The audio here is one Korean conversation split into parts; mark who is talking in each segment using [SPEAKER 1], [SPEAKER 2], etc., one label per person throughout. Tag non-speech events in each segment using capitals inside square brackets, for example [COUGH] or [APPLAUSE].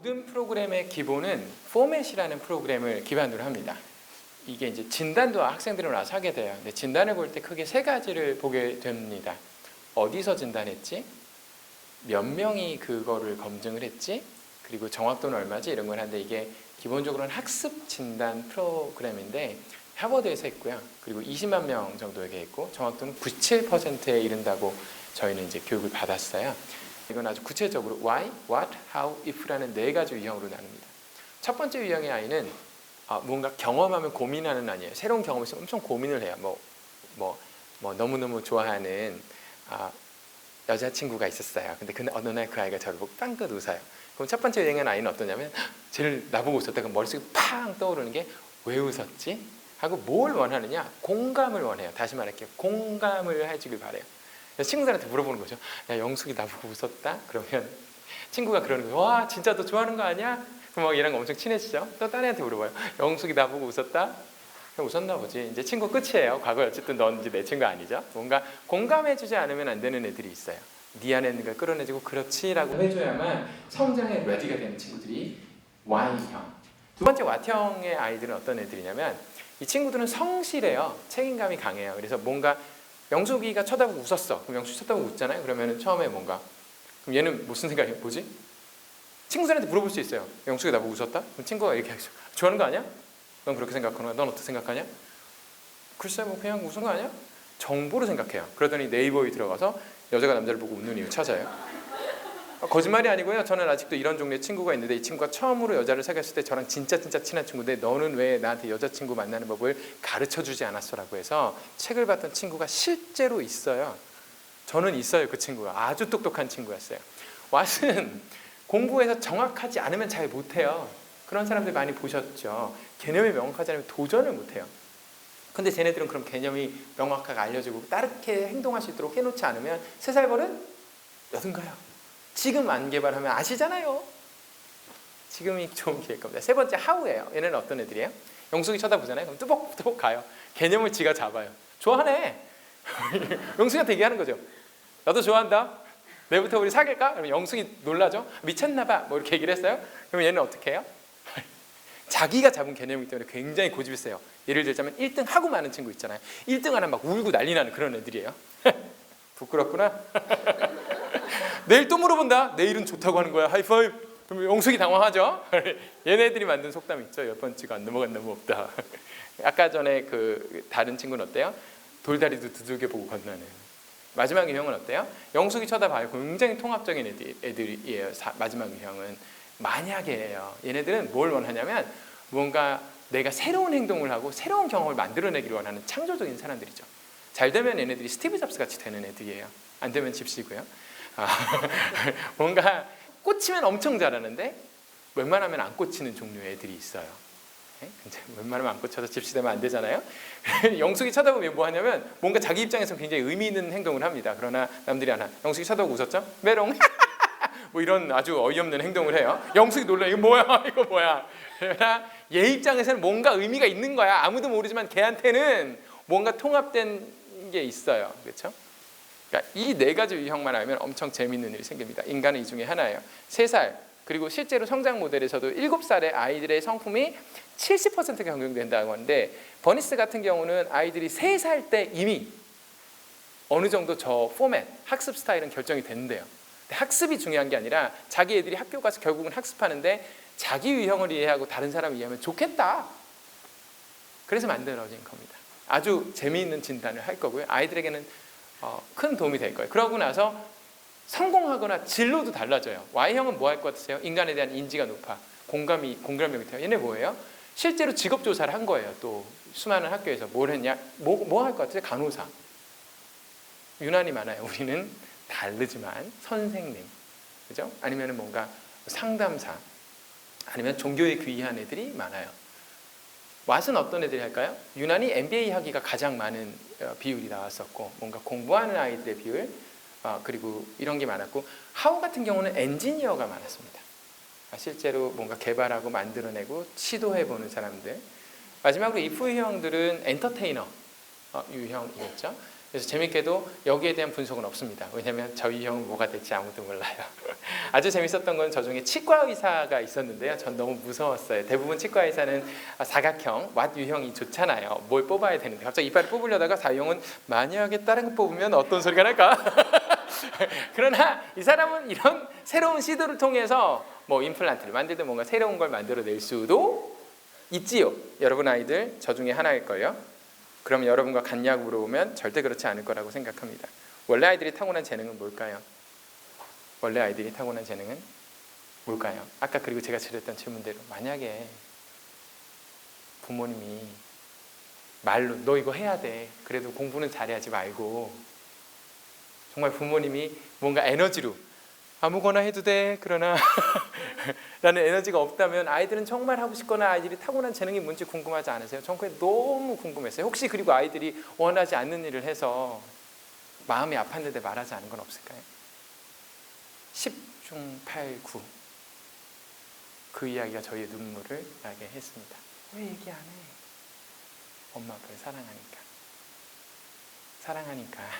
[SPEAKER 1] 모든 프로그램의 기본은 포맷이라는 프로그램을 기반으로 합니다. 이게 이제 진단도 학생들은 와서 하게 돼요. 근데 진단을 볼 때 크게 세 가지를 보게 됩니다. 어디서 진단했지? 몇 명이 그거를 검증을 했지? 그리고 정확도는 얼마지? 이런 걸 하는데 이게 기본적으로는 학습 진단 프로그램인데 하버드에서 했고요. 그리고 20만 명 정도에게 했고 정확도는 97%에 이른다고 저희는 이제 교육을 받았어요. 이건 아주 구체적으로 why, what, how, if라는 네 가지 유형으로 나눕니다. 첫 번째 유형의 아이는 아, 뭔가 경험하면 고민하는 아이예요. 새로운 경험을 있으면 엄청 고민을 해요. 뭐, 뭐, 뭐 너무너무 좋아하는 아, 여자친구가 있었어요. 근데 그 어느 날 그 아이가 저를 보고 빵긋 웃어요. 그럼 첫 번째 유형의 아이는 어떠냐면 [GASPS] 쟤를 나보고 웃었다. 그럼 머릿속에 팡 떠오르는 게 왜 웃었지? 하고 뭘 원하느냐? 공감을 원해요. 다시 말할게요. 공감을 해주길 바래요. 친구들한테 물어보는 거죠. 야 영숙이 나보고 웃었다? 그러면 친구가 그러는 거예요. 와 진짜 너 좋아하는 거 아니야? 그럼 막 얘랑 엄청 친해지죠. 또딴 애한테 물어봐요. 영숙이 나보고 웃었다? 웃었나 보지. 이제 친구 끝이에요. 과거에 어쨌든 넌 이제 내 친구 아니죠. 뭔가 공감해주지 않으면 안 되는 애들이 있어요. 네 안에 있는 걸 끌어내주고 그렇지라고 해줘야만 성장에 레디가 되는 친구들이 Y형. 두 번째 Y형의 아이들은 어떤 애들이냐면 이 친구들은 성실해요. 책임감이 강해요. 그래서 뭔가 영숙이가 쳐다보고 웃었어. 그럼 영숙이 쳐다보고 웃잖아요. 그러면 처음에 뭔가 그럼 얘는 무슨 생각이 뭐지? 친구들한테 물어볼 수 있어요. 영숙이 나보고 웃었다? 그럼 친구가 이렇게 하죠. 좋아하는 거 아니야? 넌 그렇게 생각하는? 넌 어떻게 생각하냐? 글쎄 뭐 그냥 웃은 거 아니야? 정보로 생각해요. 그러더니 네이버에 들어가서 여자가 남자를 보고 웃는 이유 찾아요. 아, 거짓말이 아니고요. 저는 아직도 이런 종류의 친구가 있는데 이 친구가 처음으로 여자를 사귀었을 때 저랑 진짜 진짜 친한 친구인데 너는 왜 나한테 여자친구 만나는 법을 가르쳐 주지 않았어라고 해서 책을 봤던 친구가 실제로 있어요. 저는 있어요. 그 친구가 아주 똑똑한 친구였어요. 왓은 공부해서 정확하지 않으면 잘 못해요. 그런 사람들 많이 보셨죠. 개념이 명확하지 않으면 도전을 못해요. 근데 쟤네들은 그럼 개념이 명확하게 알려주고 따르게 행동할 수 있도록 해놓지 않으면 세살 버른 여든가요. 지금 안 개발하면 아시잖아요. 지금이 좋은 기회일 겁니다. 세 번째 하우예요. 얘네는 어떤 애들이에요? 영숙이 쳐다보잖아요. 그럼 뚜벅뚜벅 가요. 개념을 지가 잡아요. 좋아하네. [LAUGHS] 영숙이한테 얘기하는 거죠. 나도 좋아한다. 내일부터 우리 사귈까? 그럼 영숙이 놀라죠. 미쳤나 봐. 뭐 이렇게 얘기를 했어요. 그럼 얘는 어떻게 해요? [LAUGHS] 자기가 잡은 개념이기 때문에 굉장히 고집이 세요. 예를 들자면 1등 하고 많은 친구 있잖아요. 1등 하면 막 울고 난리 나는 그런 애들이에요. [LAUGHS] 부끄럽구나. 내일 또 물어본다. 내일은 좋다고 하는 거야. 하이파이브. 그럼 영숙이 당황하죠. [LAUGHS] 얘네들이 만든 속담 있죠. 열 번째가 안 넘어간 나무 없다. [LAUGHS] 아까 전에 그 다른 친구는 어때요? 돌다리도 두들겨 보고 건너는. 마지막 유형은 어때요? 영숙이 쳐다봐요. 굉장히 통합적인 애들, 애들이에요. 사- 마지막 유형은 만약에예요. 얘네들은 뭘 원하냐면 뭔가 내가 새로운 행동을 하고 새로운 경험을 만들어내기를 원하는 창조적인 사람들이죠. 잘 되면 얘네들이 스티브 잡스 같이 되는 애들이에요. 안 되면 집시고요. 아, [LAUGHS] 뭔가 꽂히면 엄청 잘하는데 웬만하면 안 꽂히는 종류의 애들이 있어요. 네? 근데 웬만하면 안 꽂혀서 집시되면 안 되잖아요. [LAUGHS] 영숙이 쳐다보면 뭐 하냐면 뭔가 자기 입장에서 굉장히 의미 있는 행동을 합니다. 그러나 남들이 안 하. 영숙이 쳐다보고 웃었죠? 메롱. [LAUGHS] 뭐 이런 아주 어이없는 행동을 해요. 영숙이 놀라. 이거 뭐야? 이거 뭐야? 그러나 얘 입장에서는 뭔가 의미가 있는 거야. 아무도 모르지만 걔한테는 뭔가 통합된 게 있어요. 그렇죠? 그러니까 이 네 가지 유형만 알면 엄청 재밌는 일이 생깁니다. 인간은 이 중에 하나예요. 세살 그리고 실제로 성장 모델에서도 일곱 살의 아이들의 성품이 70%가 경영된다고 하는데 버니스 같은 경우는 아이들이 세살때 이미 어느 정도 저 포맷 학습 스타일은 결정이 되는데요. 학습이 중요한 게 아니라 자기 애들이 학교 가서 결국은 학습하는데 자기 유형을 이해하고 다른 사람 이해하면 좋겠다. 그래서 만들어진 겁니다. 아주 재미있는 진단을 할 거고요. 아이들에게는 어, 큰 도움이 될 거예요. 그러고 나서 성공하거나 진로도 달라져요. Y형은 뭐 할 것 같으세요? 인간에 대한 인지가 높아. 공감이 공감력이 돼요. 얘네 뭐예요? 실제로 직업 조사를 한 거예요. 또 수많은 학교에서 뭘 했냐? 뭐 뭐 할 것 같으세요? 간호사. 유난히 많아요. 우리는 다르지만 선생님. 그죠? 아니면 뭔가 상담사. 아니면 종교에 귀한 애들이 많아요. 왓은 어떤 애들이 할까요? 유난히 MBA 하기가 가장 많은 어, 비율이 나왔었고 뭔가 공부하는 아이들의 비율 어, 그리고 이런 게 많았고 하우 같은 경우는 엔지니어가 많았습니다. 아, 실제로 뭔가 개발하고 만들어내고 시도해보는 사람들 마지막으로 이프 유형들은 엔터테이너 어, 유형이었죠. 그래서 재밌게도 여기에 대한 분석은 없습니다. 왜냐하면 저희 형은 뭐가 될지 아무도 몰라요. [LAUGHS] 아주 재밌었던 건 저 중에 치과 의사가 있었는데요. 전 너무 무서웠어요. 대부분 치과 의사는 사각형, 왓 유형이 좋잖아요. 뭘 뽑아야 되는데 갑자기 이빨을 뽑으려다가 사형은 만약에 다른 거 뽑으면 어떤 소리가 날까? [LAUGHS] 그러나 이 사람은 이런 새로운 시도를 통해서 뭐 임플란트를 만들든 뭔가 새로운 걸 만들어낼 수도 있지요. 여러분 아이들 저 중에 하나일 거예요. 그럼 여러분과 같냐고 물어보면 절대 그렇지 않을 거라고 생각합니다. 원래 아이들이 타고난 재능은 뭘까요? 원래 아이들이 타고난 재능은 뭘까요? 아까 그리고 제가 드렸던 질문대로 만약에 부모님이 말로 너 이거 해야 돼. 그래도 공부는 잘해야지 말고 정말 부모님이 뭔가 에너지로 아무거나 해도 돼. 그러나 라는 에너지가 없다면 아이들은 정말 하고 싶거나 아이들이 타고난 재능이 뭔지 궁금하지 않으세요? 전 그게 너무 궁금했어요. 혹시 그리고 아이들이 원하지 않는 일을 해서 마음이 아팠는데 말하지 않은 건 없을까요? 10중 8, 9. 그 이야기가 저희의 눈물을 나게 했습니다. 왜 얘기 안 해? 엄마 아빠를 사랑하니까. 사랑하니까. [LAUGHS]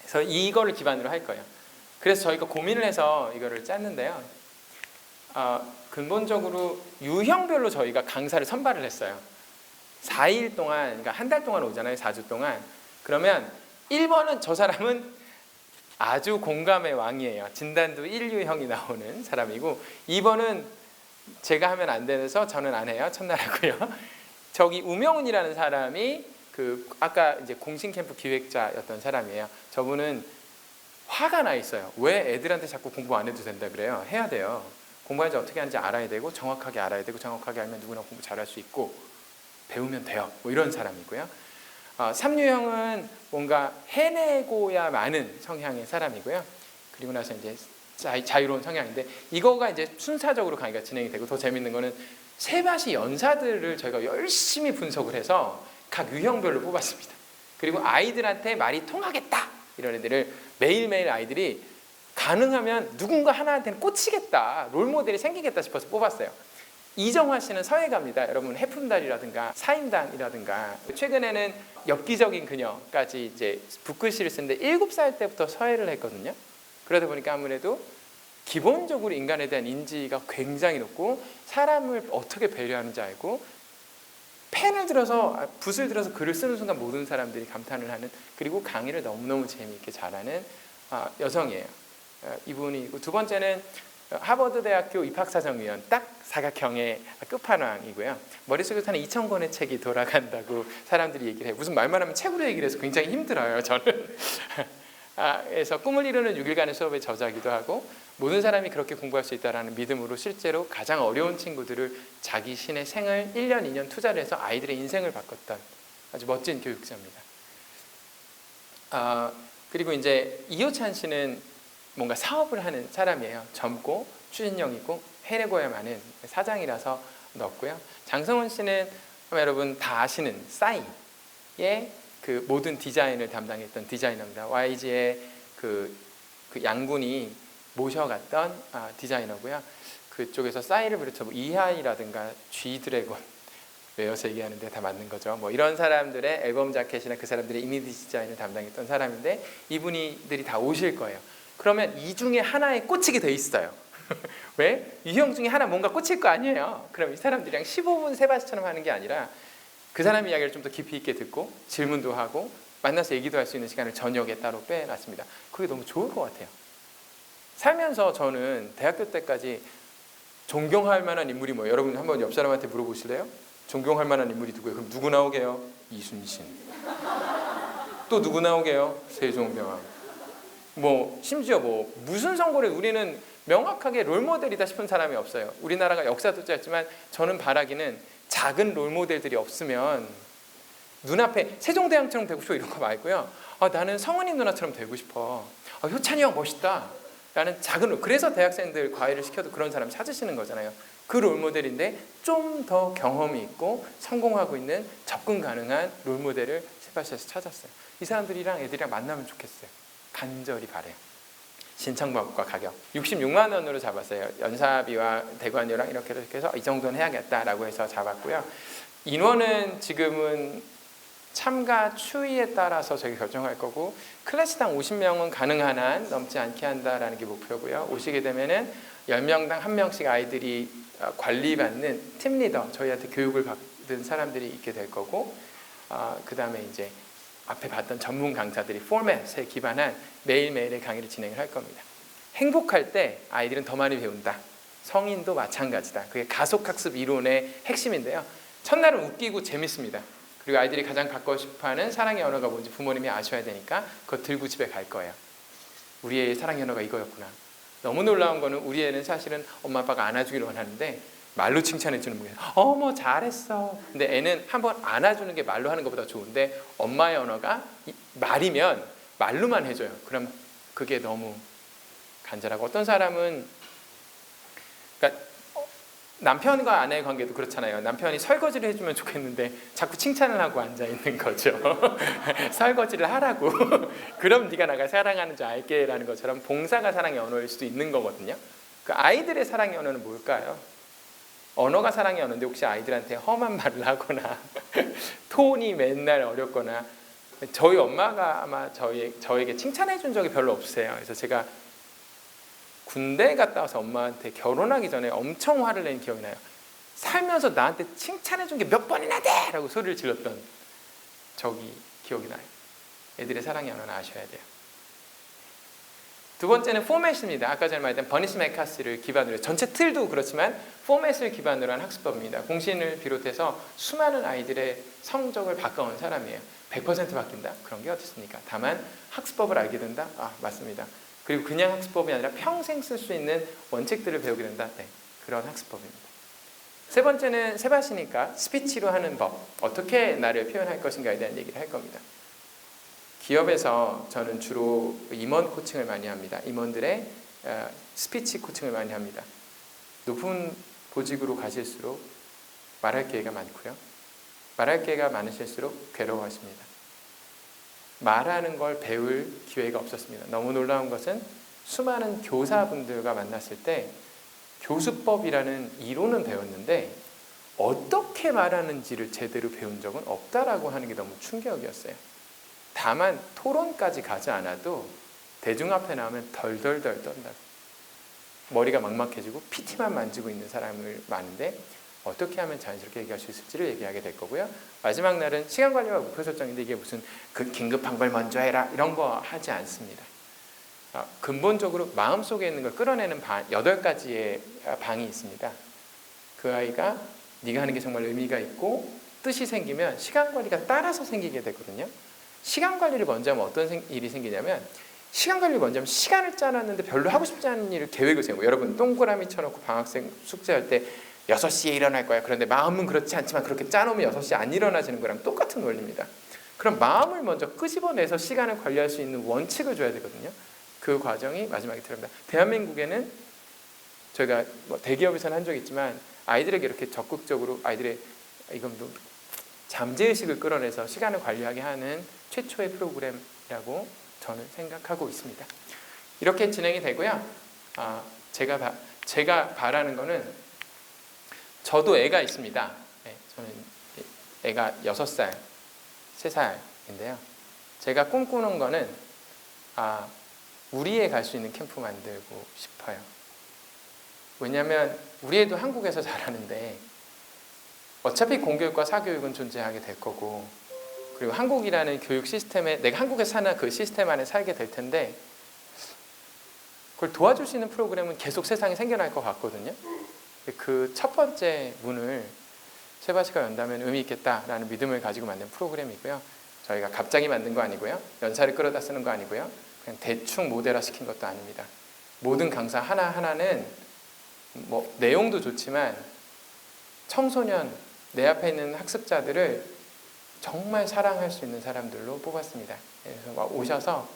[SPEAKER 1] 그래서 이거를 기반으로 할 거예요. 그래서 저희가 고민을 해서 이거를 짰는데요. 어, 근본적으로 유형별로 저희가 강사를 선발을 했어요. 4일 동안, 그러니까 한 달 동안 오잖아요. 4주 동안. 그러면 1번은 저 사람은 아주 공감의 왕이에요. 진단도 1유형이 나오는 사람이고 2번은 제가 하면 안 돼서 저는 안 해요. 첫날 하고요. [LAUGHS] 저기 우명훈이라는 사람이 그 아까 이제 공신 캠프 기획자였던 사람이에요. 저분은 화가 나 있어요. 왜 애들한테 자꾸 공부 안 해도 된다 그래요? 해야 돼요. 공부하는지 어떻게 하는지 알아야 되고 정확하게 알아야 되고 정확하게 알면 누구나 공부 잘할 수 있고 배우면 돼요. 뭐 이런 사람이고요. 어, 삼류형은 뭔가 해내고야 마는 성향의 사람이고요. 그리고 나서 이제 자, 자유로운 성향인데 이거가 이제 순차적으로 강의가 진행이 되고 더 재밌는 거는 세바시 연사들을 저희가 열심히 분석을 해서 각 유형별로 뽑았습니다. 그리고 아이들한테 말이 통하겠다 이런 애들을 매일매일 아이들이 가능하면 누군가 하나한테는 꽂히겠다 롤 모델이 생기겠다 싶어서 뽑았어요. 이정화 씨는 서예가입니다. 여러분 해품달이라든가 사임당이라든가 최근에는 엽기적인 그녀까지 이제 붓글씨를 쓰는데 일곱 살 때부터 서예를 했거든요. 그러다 보니까 아무래도 기본적으로 인간에 대한 인지가 굉장히 높고 사람을 어떻게 배려하는지 알고 펜을 들어서 아, 붓을 들어서 글을 쓰는 순간 모든 사람들이 감탄을 하는 그리고 강의를 너무너무 재미있게 잘하는 아, 여성이에요. 어, 이분이고 두 번째는 하버드 대학교 입학사정위원 딱 사각형의 끝판왕이고요. 머릿속에 사는 2천 권의 책이 돌아간다고 사람들이 얘기를 해요. 무슨 말만 하면 책으로 얘기를 해서 굉장히 힘들어요. 저는. [LAUGHS] 아, 그래서 꿈을 이루는 6일간의 수업의 저자기도 하고 모든 사람이 그렇게 공부할 수 있다라는 믿음으로 실제로 가장 어려운 친구들을 자기 신의 생을 1년, 2년 투자를 해서 아이들의 인생을 바꿨던 아주 멋진 교육자입니다. 아, 그리고 이제 이호찬 씨는 뭔가 사업을 하는 사람이에요. 젊고 추진력이고 해내고야만은 사장이라서 넣었고요. 장성원 씨는 여러분 다 아시는 싸이의 그 모든 디자인을 담당했던 디자이너입니다. YG의 그, 그 양군이 모셔갔던 아, 디자이너고요. 그쪽에서 싸이를 비롯해 뭐 이하이라든가 G 드래곤 외워서 얘기하는데 다 맞는 거죠. 뭐 이런 사람들의 앨범 자켓이나 그 사람들의 이미지 디자인을 담당했던 사람인데 이분이들이 다 오실 거예요. 그러면 이 중에 하나에 꽂히게 돼 있어요. [LAUGHS] 왜? 유형 중에 하나 뭔가 꽂힐 거 아니에요. 그럼 이 사람들이랑 15분 세바시처럼 하는 게 아니라 그 사람 이야기를 좀 더 깊이 있게 듣고 질문도 하고 만나서 얘기도 할 수 있는 시간을 저녁에 따로 빼놨습니다. 그게 너무 좋을 것 같아요. 살면서 저는 대학교 때까지 존경할 만한 인물이 뭐예요? 여러분 한번 옆 사람한테 물어보실래요? 존경할 만한 인물이 누구예요? 그럼 누구 나오게요? 이순신. 또 누구 나오게요? 세종대왕. 뭐 심지어 뭐 무슨 선거를 우리는 명확하게 롤모델이다 싶은 사람이 없어요. 우리나라가 역사도 짧지만 저는 바라기는 작은 롤모델들이 없으면 눈앞에 세종대왕처럼 되고 싶어 이런 거 말고요. 아, 나는 성은이 누나처럼 되고 싶어. 아, 효찬이 형 멋있다. 라는 작은 롤. 그래서 대학생들 과외를 시켜도 그런 사람 찾으시는 거잖아요. 그 롤모델인데 좀 더 경험이 있고 성공하고 있는 접근 가능한 롤모델을 세바시에서 찾았어요. 이 사람들이랑 애들이랑 만나면 좋겠어요. 간절히 바래요. 신청법과 가격 66만 원으로 잡았어요. 연사비와 대관료랑 이렇게 해서 이 정도는 해야겠다라고 해서 잡았고요. 인원은 지금은 참가 추이에 따라서 저희가 결정할 거고 클래스당 50명은 가능한 한 넘지 않게 한다라는 게 목표고요. 오시게 되면은 10명당 한 명씩 아이들이 어, 관리받는 팀 리더 저희한테 교육을 받은 사람들이 있게 될 거고 어, 그 다음에 이제 앞에 봤던 전문 강사들이 포맷에 기반한 매일매일의 강의를 진행을 할 겁니다. 행복할 때 아이들은 더 많이 배운다. 성인도 마찬가지다. 그게 가속학습 이론의 핵심인데요. 첫날은 웃기고 재밌습니다. 그리고 아이들이 가장 갖고 싶어하는 사랑의 언어가 뭔지 부모님이 아셔야 되니까 그거 들고 집에 갈 거예요. 우리 애의 사랑의 언어가 이거였구나. 너무 놀라운 거는 우리 애는 사실은 엄마 아빠가 안아주기를 원하는데 말로 칭찬해 주는 거예요. 어머 잘했어. 근데 애는 한번 안아주는 게 말로 하는 것보다 좋은데 엄마의 언어가 이- 말이면 말로만 해줘요. 그럼 그게 너무 간절하고 어떤 사람은 그러니까 어, 남편과 아내의 관계도 그렇잖아요. 남편이 설거지를 해주면 좋겠는데 자꾸 칭찬을 하고 앉아 있는 거죠. [LAUGHS] 설거지를 하라고. [LAUGHS] 그럼 네가 나가 사랑하는 줄 알게라는 것처럼 봉사가 사랑의 언어일 수도 있는 거거든요. 그 아이들의 사랑의 언어는 뭘까요? 언어가 언어인데 혹시 아이들한테 험한 말을 하거나 [LAUGHS] 톤이 맨날 어렵거나 저희 엄마가 아마 저희 저에게 칭찬해 준 적이 별로 없으세요. 그래서 제가 군대 갔다 와서 엄마한테 결혼하기 전에 엄청 화를 낸 기억이 나요. 살면서 나한테 칭찬해 준 게 몇 번이나 돼! 라고 소리를 질렀던 적이 기억이 나요. 애들의 사랑의 언어는 아셔야 돼요. 두 번째는 포맷입니다. 아까 전에 말했던 버니스 메카스를 기반으로 전체 틀도 그렇지만 포맷을 기반으로 한 학습법입니다. 공신을 비롯해서 수많은 아이들의 성적을 바꿔온 사람이에요. 100% 바뀐다? 그런 게 어딨습니까? 다만 학습법을 알게 된다? 아 맞습니다. 그리고 그냥 학습법이 아니라 평생 쓸 수 있는 원칙들을 배우게 된다? 네, 그런 학습법입니다. 세 번째는 세바시니까 스피치로 하는 법, 어떻게 나를 표현할 것인가에 대한 얘기를 할 겁니다. 기업에서 저는 주로 임원 코칭을 많이 합니다. 임원들의 어, 스피치 코칭을 많이 합니다. 높은 보직으로 가실수록 말할 기회가 많고요. 말할 기회가 많으실수록 괴로워하십니다. 말하는 걸 배울 기회가 없었습니다. 너무 놀라운 것은 수많은 교사분들과 만났을 때 교수법이라는 이론은 배웠는데 어떻게 말하는지를 제대로 배운 적은 없다라고 하는 게 너무 충격이었어요. 다만 토론까지 가지 않아도 대중 앞에 나오면 덜덜덜 떤다. 머리가 막막해지고 PT만 만지고 있는 사람을 많은데 어떻게 하면 자연스럽게 얘기할 수 있을지를 얘기하게 될 거고요. 마지막 날은 시간 관리와 목표 설정인데 이게 무슨 그 긴급한 걸 먼저 해라 이런 거 하지 않습니다. 아, 근본적으로 마음 속에 있는 걸 끌어내는 방, 여덟 가지의 방이 있습니다. 그 아이가 네가 하는 게 정말 의미가 있고 뜻이 생기면 시간 관리가 따라서 생기게 되거든요. 시간 관리를 먼저 하면 어떤 생- 일이 생기냐면 시간 관리를 먼저 하면 시간을 짜놨는데 별로 하고 싶지 않은 일을 계획을 세우고 여러분 동그라미 쳐놓고 방학생 숙제할 때 6시에 일어날 거야. 그런데 마음은 그렇지 않지만 그렇게 짜놓으면 6시에 안 일어나지는 거랑 똑같은 원리입니다. 그럼 마음을 먼저 끄집어내서 시간을 관리할 수 있는 원칙을 줘야 되거든요. 그 과정이 마지막에 들어갑니다. 대한민국에는 저희가 뭐 대기업에서는 한 적이 있지만 아이들에게 이렇게 적극적으로 아이들의 이건 뭐 잠재의식을 끌어내서 시간을 관리하게 하는 최초의 프로그램이라고 저는 생각하고 있습니다. 이렇게 진행이 되고요. 아, 제가 바, 제가 바라는 거는 저도 애가 있습니다. 네, 저는 애가 6살, 3살인데요. 제가 꿈꾸는 거는 아, 우리 애갈수 있는 캠프 만들고 싶어요. 왜냐하면 우리 애도 한국에서 [LAUGHS] 자라는데 어차피 공교육과 사교육은 존재하게 될 거고 그리고 한국이라는 교육 시스템에 내가 한국에서 사는 그 시스템 안에 살게 될 텐데 그걸 도와줄 수 있는 프로그램은 계속 세상에 생겨날 것 같거든요. 그 첫 번째 문을 세바시가 연다면 의미 있겠다라는 믿음을 가지고 만든 프로그램이고요. 저희가 갑자기 만든 거 아니고요. 연사를 끌어다 쓰는 거 아니고요. 그냥 대충 모델화 시킨 것도 아닙니다. 모든 강사 하나하나는 뭐 내용도 좋지만 청소년 내 앞에 있는 학습자들을 정말 사랑할 수 있는 사람들로 뽑았습니다. 그래서 막 오셔서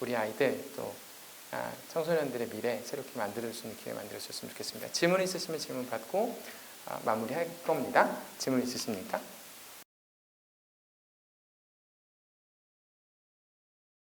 [SPEAKER 1] 우리 아이들 또 아, 청소년들의 미래 새롭게 만들 수 있는 기회 만들어 주셨으면 좋겠습니다. 질문 있으시면 질문 받고 아, 마무리할 겁니다. 질문 있으십니까?